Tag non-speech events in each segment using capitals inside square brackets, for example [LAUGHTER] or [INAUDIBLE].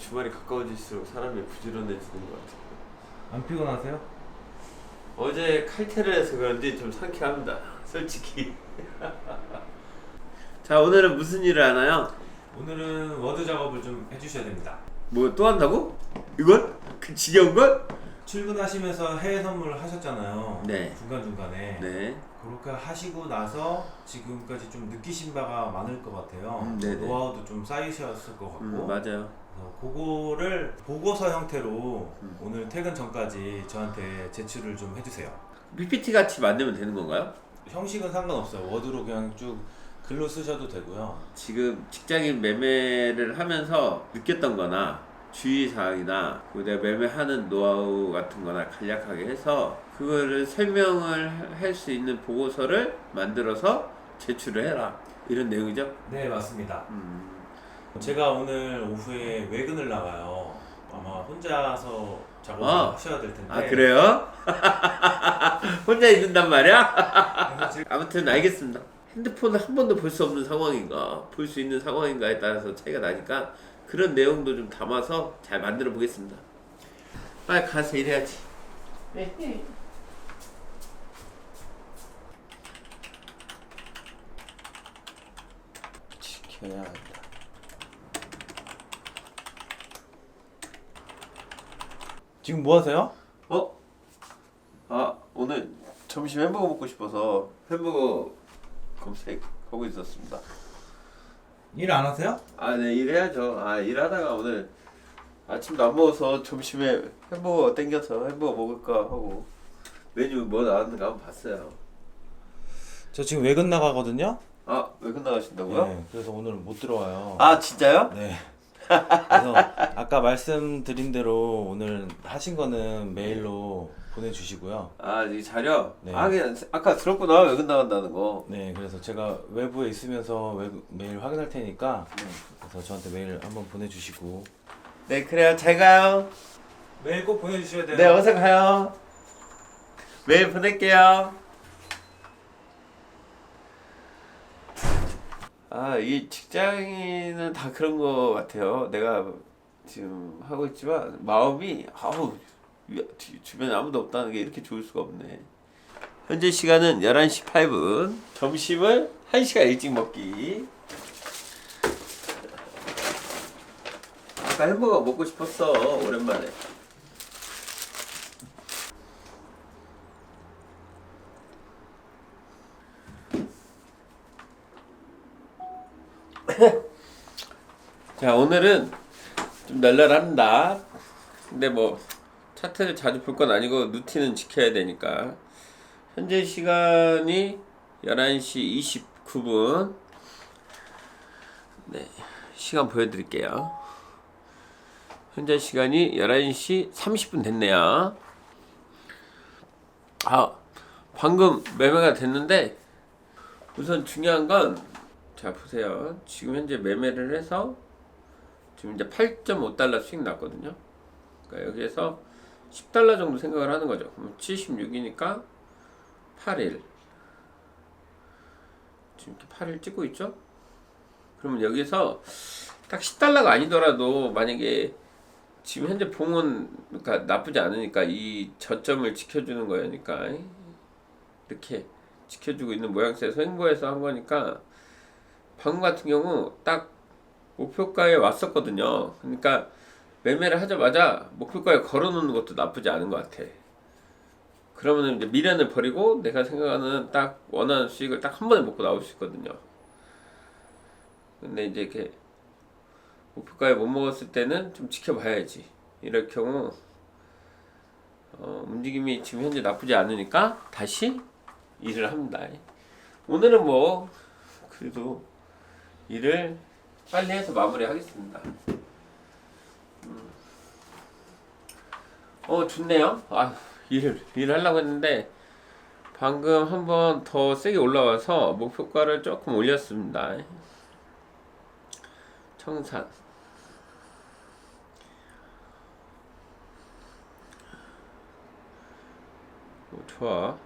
주말이 가까워질수록 사람이 부지런해지는 것 같아요. 안 피곤하세요? 어제 칼퇴를 해서 그런지 좀 상쾌합니다. [LAUGHS] 솔직히. [LAUGHS] 자 오늘은 무슨 일을 하나요? 오늘은 워드 작업을 좀 해주셔야 됩니다. 뭐 또 한다고? 이걸? 그 지겨운 걸? 출근하시면서 해외 선물 하셨잖아요. 네. 중간 중간에. 네. 그렇게 하시고 나서 지금까지 좀 느끼신 바가 많을 것 같아요. 음, 네네. 노하우도 좀 쌓이셨을 것 같고. 음, 맞아요. 그래서 그거를 보고서 형태로 음. 오늘 퇴근 전까지 저한테 제출을 좀 해주세요. PPT 같이 만들면 되는 건가요? 형식은 상관없어요. 워드로 그냥 쭉 글로 쓰셔도 되고요. 지금 직장인 매매를 하면서 느꼈던 거나 주의사항이나 내가 매매하는 노하우 같은 거나 간략하게 해서 그거를 설명을 할 수 있는 보고서를 만들어서 제출을 해라 이런 내용이죠? 네, 맞습니다. 음, 제가 오늘 오후에 외근을 나가요. 아마 혼자서 작업을 아. 하셔야 될 텐데. 아 그래요? [LAUGHS] 혼자 있는단 말이야? 그래서 지금 아무튼 알겠습니다. 핸드폰을 한 번도 볼 수 없는 상황인가, 볼 수 있는 상황인가에 따라서 차이가 나니까 그런 내용도 좀 담아서 잘 만들어 보겠습니다. 빨리 가서 일해야지. 지켜야 한다. 지금 뭐 하세요? 어? 아 오늘 점심 햄버거 먹고 싶어서 햄버거 검색하고 있었습니다. 일 안 하세요? 아, 네, 일해야죠. 아, 일하다가 오늘 아침도 안 먹어서 점심에 햄버거 땡겨서 햄버거 먹을까 하고 메뉴 뭐 나왔는가 한번 봤어요. 저 지금 외근 나가거든요. 아, 왜 끝나가신다고요? 네, 그래서 오늘 못 들어와요. 아, 진짜요? 네. 그래서 아까 말씀드린 대로 오늘 하신 거는 메일로 보내주시고요. 아, 이 자료? 네. 아, 그냥 아까 들었구나. 왜 끝나간다는 거. 네, 그래서 제가 외부에 있으면서 외부, 메일 확인할 테니까 네. 그래서 저한테 메일 한번 보내주시고 네, 그래요. 잘 가요. 메일 꼭 보내주셔야 돼요. 네, 어서 가요. 메일 보낼게요. 아, 이 직장인은 다 그런 거 같아요. 내가 지금 하고 있지만 마음이 아우 주변에 아무도 없다는 게 이렇게 좋을 수가 없네. 현재 시간은 11시 8분. 점심을 1시간 일찍 먹기. 아까 햄버거 먹고 싶었어. 오랜만에. 자 오늘은 좀 널널합니다. 근데 뭐 차트를 자주 볼 건 아니고 루틴은 지켜야 되니까. 현재 시간이 11시 29분. 네 시간 보여드릴게요. 현재 시간이 11시 30분 됐네요. 아 방금 매매가 됐는데 우선 중요한 건 자 보세요. 지금 현재 매매를 해서 지금 이제 8.5달러 수익 났거든요. 그러니까 여기에서 10달러 정도 생각을 하는 거죠. 그럼 76이니까 8일. 지금 이렇게 8일 찍고 있죠? 그러면 여기서 딱 10달러가 아니더라도 만약에 지금 현재 봉은 그러니까 나쁘지 않으니까 이 저점을 지켜주는 거니까 이렇게 지켜주고 있는 모양새에서 횡보해서 한 거니까 방금 같은 경우 딱 목표가에 왔었거든요. 그러니까 매매를 하자마자 목표가에 걸어놓는 것도 나쁘지 않은 것 같아. 그러면 이제 미련을 버리고 내가 생각하는 딱 원하는 수익을 딱 한 번에 먹고 나올 수 있거든요. 근데 이제 이렇게 목표가에 못 먹었을 때는 좀 지켜봐야지. 이럴 경우 어, 움직임이 지금 현재 나쁘지 않으니까 다시 일을 합니다. 오늘은 뭐 그래도 일을 빨리 해서 마무리하겠습니다. 음. 어 좋네요. 아 일을 일을 하려고 했는데 방금 한번 더 세게 올라와서 목표가를 조금 올렸습니다. 청산. 오, 좋아.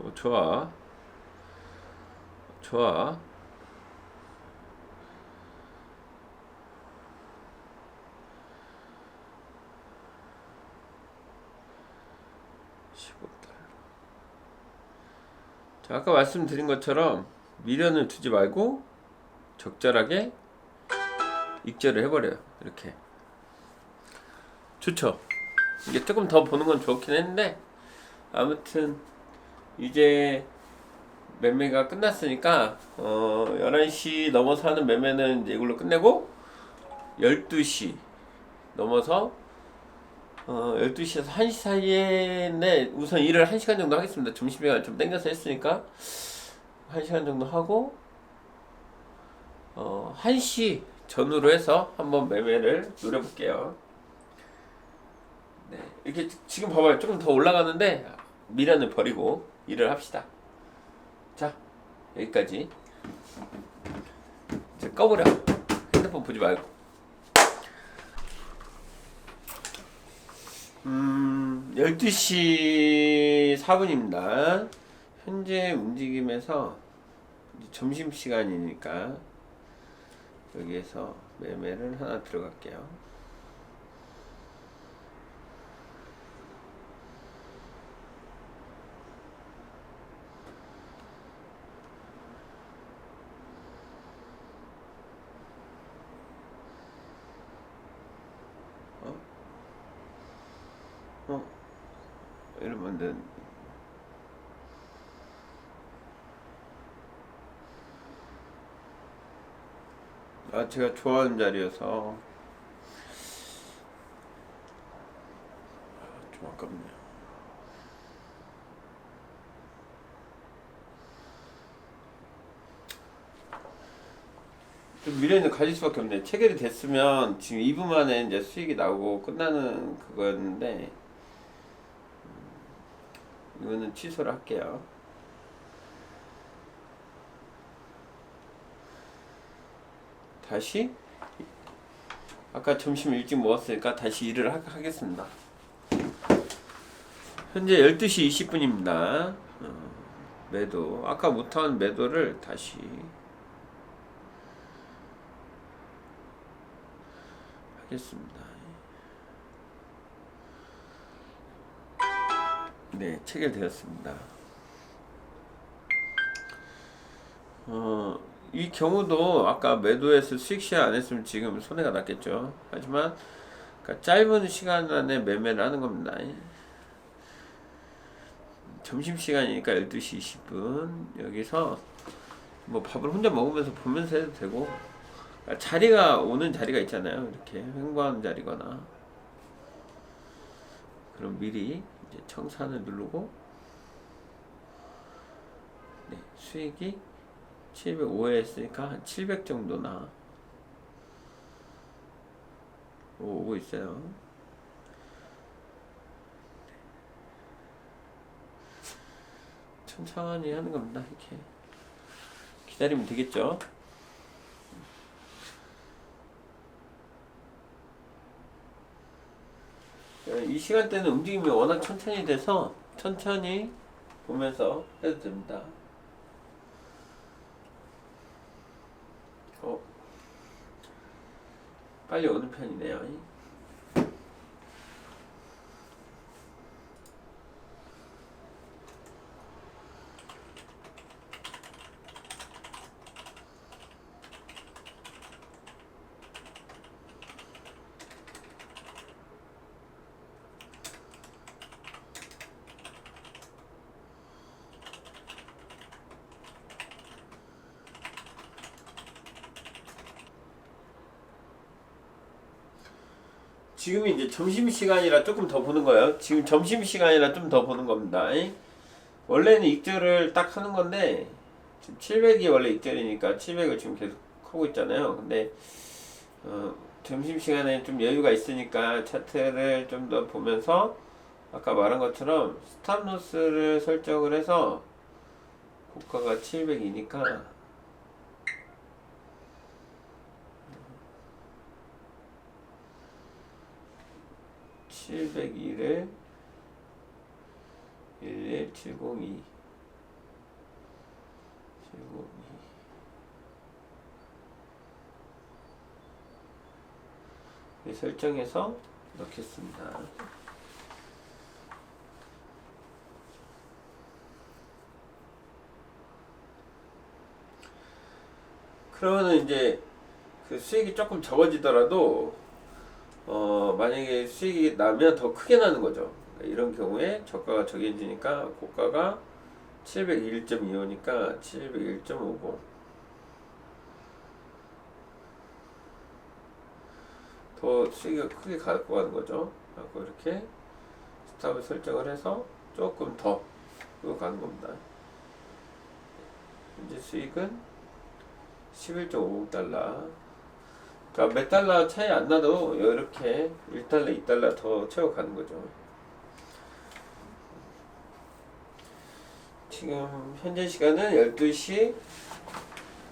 오, 좋아. 좋아. 자, 아까 말씀드린 것처럼 미련을 두지 말고 적절하게 익절을 해버려요. 이렇게 좋죠. 이게 조금 더 보는 건 좋긴 했는데 아무튼 이제 매매가 끝났으니까 어 11시 넘어서 하는 매매는 이제 이걸로 끝내고 12시 넘어서 어 12시에서 1시 사이에 네, 우선 일을 1시간 정도 하겠습니다. 점심시간 좀 땡겨서 했으니까 1시간 정도 하고 어 1시 전후로 해서 한번 매매를 노려볼게요. 네, 이렇게 지금 봐봐요. 조금 더 올라가는데 미련을 버리고 일을 합시다. 자, 여기까지. 이제 꺼버려. 핸드폰 보지 말고. 음, 12시 4분입니다. 현재 움직임에서 점심시간이니까 여기에서 매매를 하나 들어갈게요. 아 제가 좋아하는 자리여서. 아, 좀 아깝네요. 좀 미련을 가질 수밖에 없네 체결이 됐으면 지금 2분 만에 이제 수익이 나오고 끝나는 그거였는데 음, 이거는 취소를 할게요 다시 아까 점심 일찍 먹었으니까 다시 일을 하, 하겠습니다. 현재 12시 20분입니다. 어, 매도 아까 못한 매도를 다시 하겠습니다. 네, 체결되었습니다. 어, 이 경우도 아까 매도해서 수익 시에 안 했으면 지금 손해가 났겠죠. 하지만 그러니까 짧은 시간 안에 매매를 하는 겁니다. 점심 시간이니까 12시 20분 여기서 뭐 밥을 혼자 먹으면서 보면서 해도 되고 그러니까 자리가 오는 자리가 있잖아요. 이렇게 횡보하는 자리거나 그럼 미리 이제 청산을 누르고 네, 수익이 705에 했으니까 한 700 정도나 오고 있어요. 천천히 하는 겁니다. 이렇게 기다리면 되겠죠. 이 시간대는 움직임이 워낙 천천히 돼서 천천히 보면서 해도 됩니다. 어, 빨리 오는 편이네요. 지금이 이제 점심 시간이라 조금 더 보는 거예요. 지금 점심 시간이라 좀 더 보는 겁니다. 원래는 익절을 딱 하는 건데 지금 700이 원래 익절이니까 700을 지금 계속 하고 있잖아요. 근데 어, 점심 시간에 좀 여유가 있으니까 차트를 좀 더 보면서 아까 말한 것처럼 스탑로스를 설정을 해서 고가가 700이니까 701에 11702 702 네, 설정해서 넣겠습니다. 그러면 이제 그 수익이 조금 적어지더라도 어 만약에 수익이 나면 더 크게 나는 거죠. 이런 경우에 저가가 적해지니까 고가가 701.25니까 701.50 더 수익이 크게 갖고 가는 거죠. 갖고 이렇게 스탑을 설정을 해서 조금 더 이거 가는 겁니다. 현재 수익은 11.50달러. 그러니까 몇 달러 차이 안 나도 이렇게 1달러, 2달러 더 채워가는 거죠. 지금 현재 시간은 12시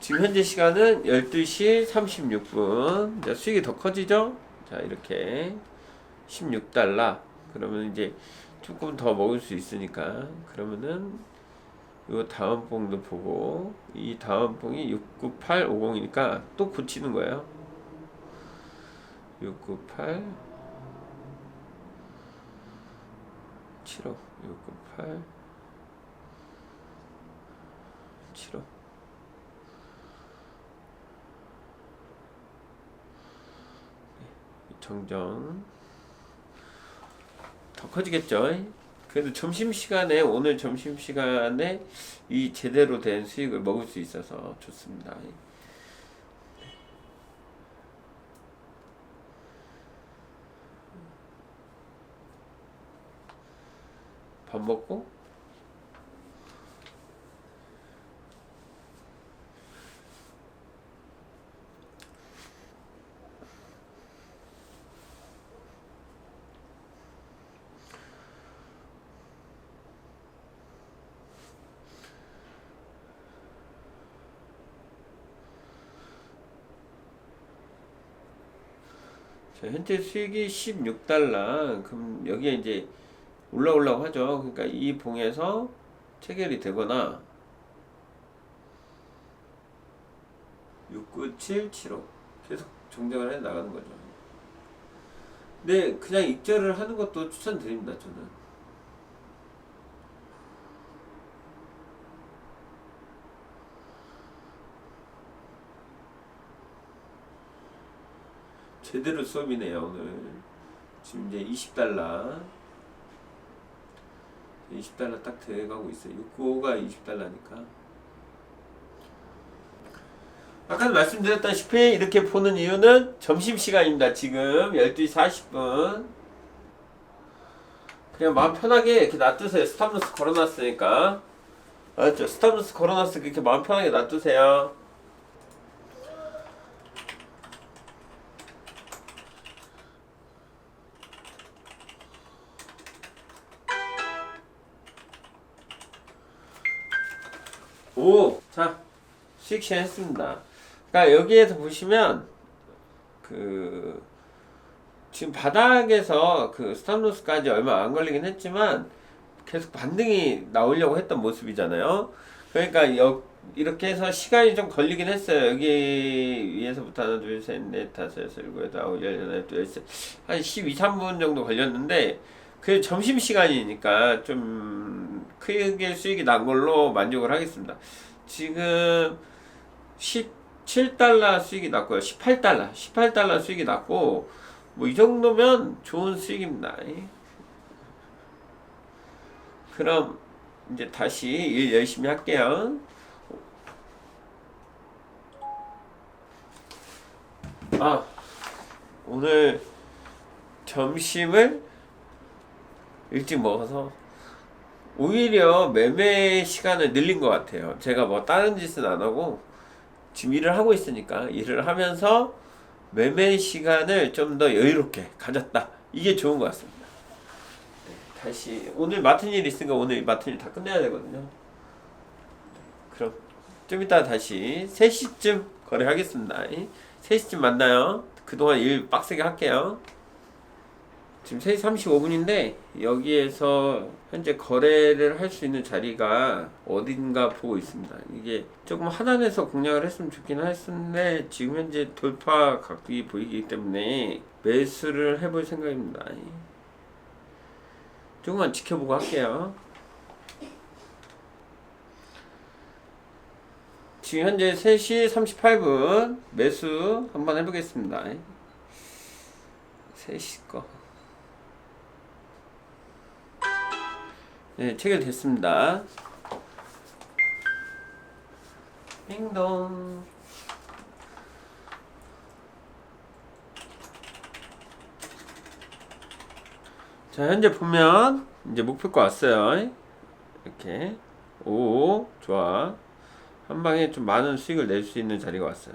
지금 현재 시간은 12시 36분. 자, 수익이 더 커지죠? 자, 이렇게 16달러. 그러면 이제 조금 더 먹을 수 있으니까 그러면은 요 다음 봉도 보고 이 다음 봉이 69850이니까 또 고치는 거예요. 698 75 698 75 정정 더 커지겠죠. 그래도 점심 시간에 오늘 점심 시간에 이 제대로 된 수익을 먹을 수 있어서 좋습니다. 밥 먹고 자, 현재 수익이 16달러. 그럼 여기에 이제 올라오려고 하죠. 그러니까 이 봉에서 체결이 되거나 69775 계속 정정을 해 나가는 거죠. 근데 그냥 익절을 하는 것도 추천드립니다. 저는. 제대로 수업이네요 오늘 지금 이제 20달러 20달러 딱 돼가고 있어요. 695가 20달러니까. 아까 말씀드렸다시피 이렇게 보는 이유는 점심시간입니다 지금. 12시 40분. 그냥 마음 편하게 이렇게 놔두세요. 스탑로스 걸어놨으니까. 알았죠? 스탑로스 걸어놨으니까 이렇게 마음 편하게 놔두세요 수익 시작했습니다. 그러니까 여기에서 보시면 그 지금 바닥에서 그 스탑로스까지 얼마 안 걸리긴 했지만 계속 반등이 나오려고 했던 모습이잖아요. 그러니까 여, 이렇게 해서 시간이 좀 걸리긴 했어요. 여기 위에서부터 하나, 둘, 셋, 넷, 다섯, 여섯, 일곱, 여덟, 아홉, 열, 열하나, 열셋 한 12, 3분 정도 걸렸는데 그 점심 시간이니까 좀 크게 수익이 난 걸로 만족을 하겠습니다. 지금 17달러 수익이 났고요. 18달러, 18달러 수익이 났고 뭐 이 정도면 좋은 수익입니다. 그럼 이제 다시 일 열심히 할게요. 아, 오늘 점심을 일찍 먹어서 오히려 매매 시간을 늘린 것 같아요. 제가 뭐 다른 짓은 안 하고 지금 일을 하고 있으니까 일을 하면서 매매 시간을 좀 더 여유롭게 가졌다. 이게 좋은 것 같습니다. 네, 다시 오늘 맡은 일 있으니까 오늘 맡은 일 다 끝내야 되거든요. 그럼 좀 이따 다시 3시쯤 거래하겠습니다. 3시쯤 만나요. 그동안 일 빡세게 할게요. 지금 3시 35분인데 여기에서 현재 거래를 할 수 있는 자리가 어딘가 보고 있습니다. 이게 조금 하단에서 공략을 했으면 좋긴 했는데 지금 현재 돌파 각이 보이기 때문에 매수를 해볼 생각입니다. 조금만 지켜보고 할게요. 지금 현재 3시 38분 매수 한번 해보겠습니다. 3시 거. 네, 체결됐습니다. 띵동. 자, 현재 보면 이제 목표가 왔어요. 이렇게. 오, 좋아. 한 방에 좀 많은 수익을 낼 수 있는 자리가 왔어요.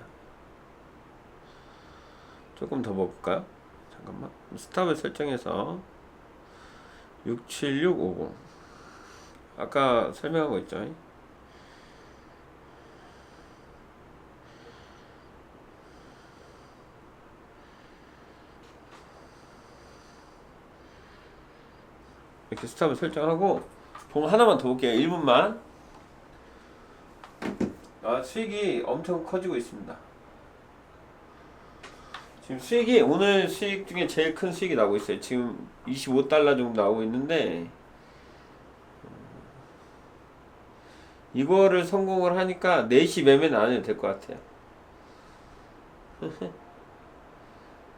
조금 더 볼까요? 잠깐만. 스탑을 설정해서 67650. 아까 설명한 거 있죠? 이렇게 스탑을 설정하고 봉 하나만 더 볼게요. 1분만. 아, 수익이 엄청 커지고 있습니다. 지금 수익이 오늘 수익 중에 제일 큰 수익이 나오고 있어요. 지금 25달러 정도 나오고 있는데 이거를 성공을 하니까 4시 매매는 안 해도 될 것 같아요. [LAUGHS]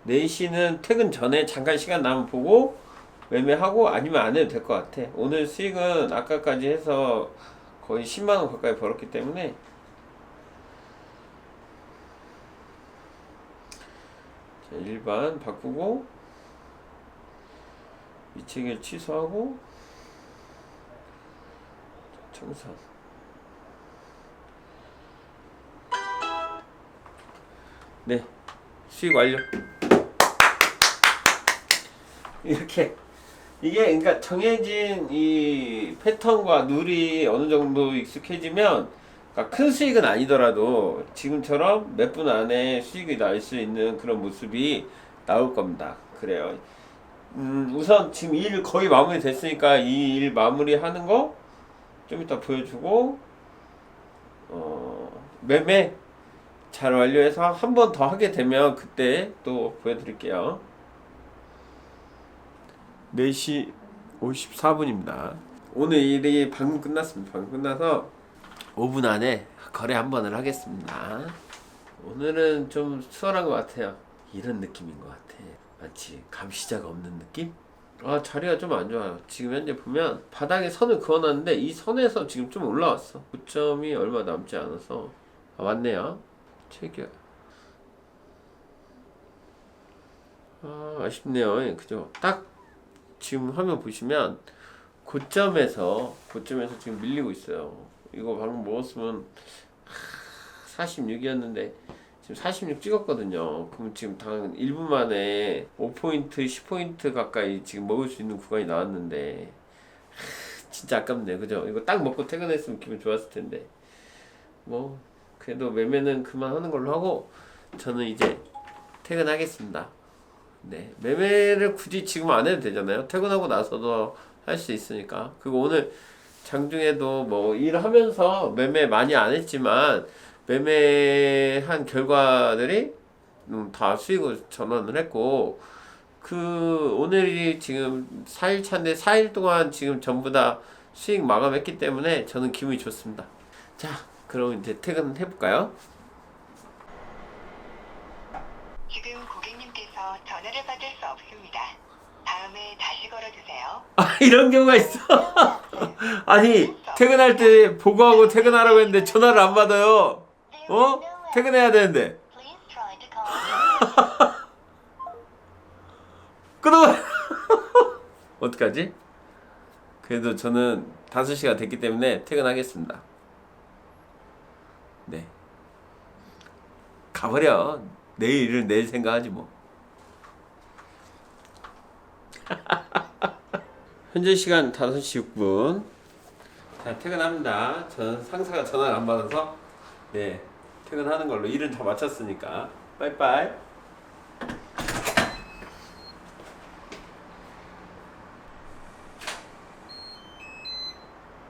4시는 퇴근 전에 잠깐 시간 나면 보고 매매하고 아니면 안 해도 될 것 같아. 오늘 수익은 아까까지 해서 거의 10만원 가까이 벌었기 때문에 자, 일반 바꾸고 이 책을 취소하고 청산 네 수익 완료 이렇게 이게 그러니까 정해진 이 패턴과 룰이 어느 정도 익숙해지면 그러니까 큰 수익은 아니더라도 지금처럼 몇 분 안에 수익이 날 수 있는 그런 모습이 나올 겁니다. 그래요. 음, 우선 지금 일 거의 마무리 됐으니까 이 일 마무리 하는 거 좀 이따 보여주고 어, 매매 잘 완료해서 한 번 더 하게 되면 그때 또 보여드릴게요. 4시 54분입니다. 오늘 일이 방금 끝났습니다. 방금 끝나서 5분 안에 거래 한 번을 하겠습니다. 오늘은 좀 수월한 것 같아요. 이런 느낌인 것 같아. 마치 감시자가 없는 느낌? 아 자리가 좀 안 좋아요. 지금 현재 보면 바닥에 선을 그어놨는데 이 선에서 지금 좀 올라왔어. 9점이 얼마 남지 않아서 아 맞네요. 체결. 아 아쉽네요. 예, 그죠? 딱 지금 화면 보시면 고점에서 고점에서 지금 밀리고 있어요. 이거 방금 먹었으면 46이었는데 지금 46 찍었거든요. 그럼 지금 당 1분 만에 5포인트, 10포인트 가까이 지금 먹을 수 있는 구간이 나왔는데 하, 진짜 아깝네. 그죠? 이거 딱 먹고 퇴근했으면 기분 좋았을 텐데. 뭐 그래도 매매는 그만하는 걸로 하고 저는 이제 퇴근하겠습니다. 네, 매매를 굳이 지금 안 해도 되잖아요. 퇴근하고 나서도 할 수 있으니까. 그리고 오늘 장중에도 뭐 일하면서 매매 많이 안 했지만 매매한 결과들이 음, 다 수익을 전환을 했고 그 오늘이 지금 4일 차인데 4일 동안 지금 전부 다 수익 마감했기 때문에 저는 기분이 좋습니다. 자, 그럼 이제 퇴근해 볼까요? 지금 고객님께서 전화를 받을 수 없습니다. 다음에 다시 걸어주세요. [LAUGHS] 아 이런 경우가 있어. 아니 퇴근할 때 보고하고 퇴근하라고 했는데 전화를 안 받아요. 어? 퇴근해야 되는데 Please try to call [LAUGHS] 끊어. [LAUGHS] 어떡하지? 그래도 저는 5시가 됐기 때문에 퇴근하겠습니다. 네. 가버려. 내일 일을 내일 생각하지 뭐. [LAUGHS] 현재 시간 5시 6분. 자, 퇴근합니다. 저는 상사가 전화를 안 받아서 네, 퇴근하는 걸로 일은 다 마쳤으니까. 빠이빠이.